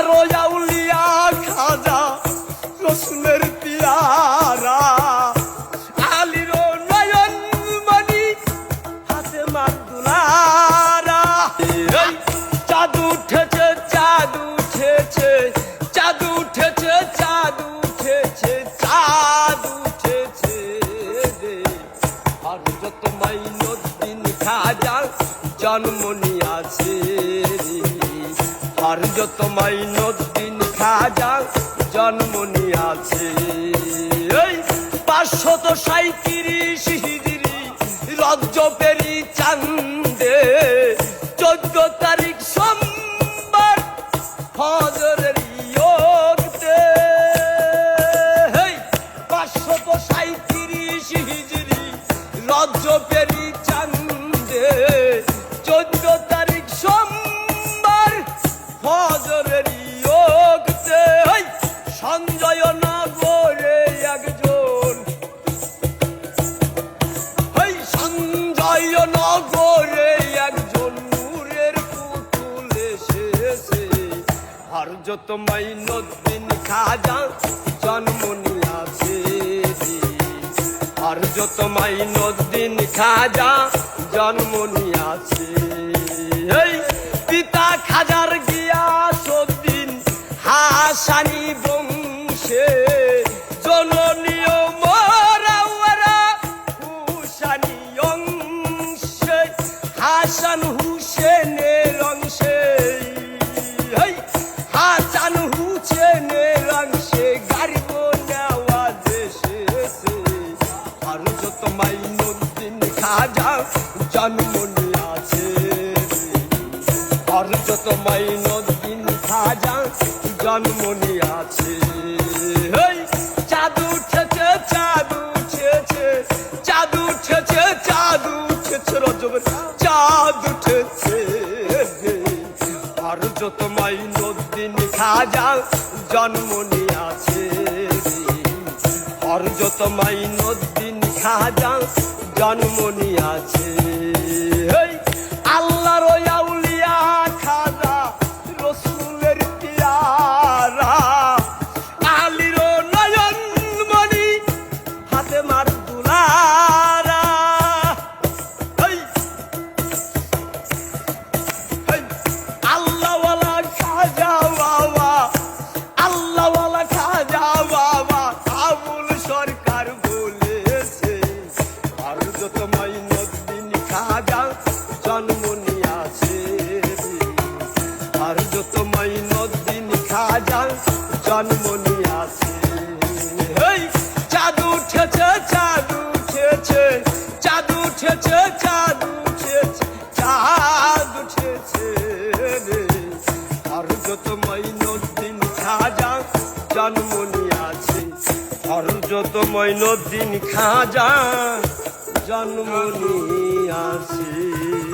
আল্লাহর আউলিয়া খাজা রসুলের পিয়ারা। আলির নয়ন মনি হাতে মাতুলারা চাঁদ উঠেছে চাঁদ উঠেছে চাঁদ উঠেছে চাঁদ উঠেছে চাঁদ উঠেছে আর যত মাইনুদ্দিন খাজা জন্ম নিয়াছে আর যত মাইনুদ্দিন খাজা জন্ম নিয়াছে। এই পাঁচশত সাঁত্রিশ হিজড়ি রজ্জপেরি চান্দে চোদ্দ তারিখ সোমবার ফজরের হেই, পাঁচশত সাঁত্রিশ হিজড়ি রজ্জপেরি আর যত মাইনুদ্দিন খাজা জন্ম নিয়াছে যত মাইনুদ্দিন খাজা জন্ম নিয়াছে এই পিতা খাজার গিয়া সদিন হাসানি বংশে যত মাইনুদ্দিন খাজা জন্ম নিয়াছে আর যত মাইনুদ্দিন খাজা জন্ম নিয়াছে হেই, চাঁদ উঠেছে চাঁদ উঠেছে চাঁদ উঠেছে চাঁদ উঠেছে রজবের চাঁদ উঠেছে। যত মাইনুদ্দিন খাজা জন্ম নিয়াছে রে। আর মাইনুদ্দিন খাজা জন্ম নিয়াছে। জন্ম নিয়াছে আর যত মাইনুদ্দিন খাজা জন্ম নিয়াছে এই চাঁদ উঠেছে চাঁদ উঠেছে চাঁদ উঠেছে চাঁদ উঠেছে চাঁদ উঠেছে আর যত মাইনুদ্দিন খাজা জন্ম নিয়াছে আর যত মাইনুদ্দিন খাজা জন্ম নিয়াছে বন্ধুটি মাফ করবেন।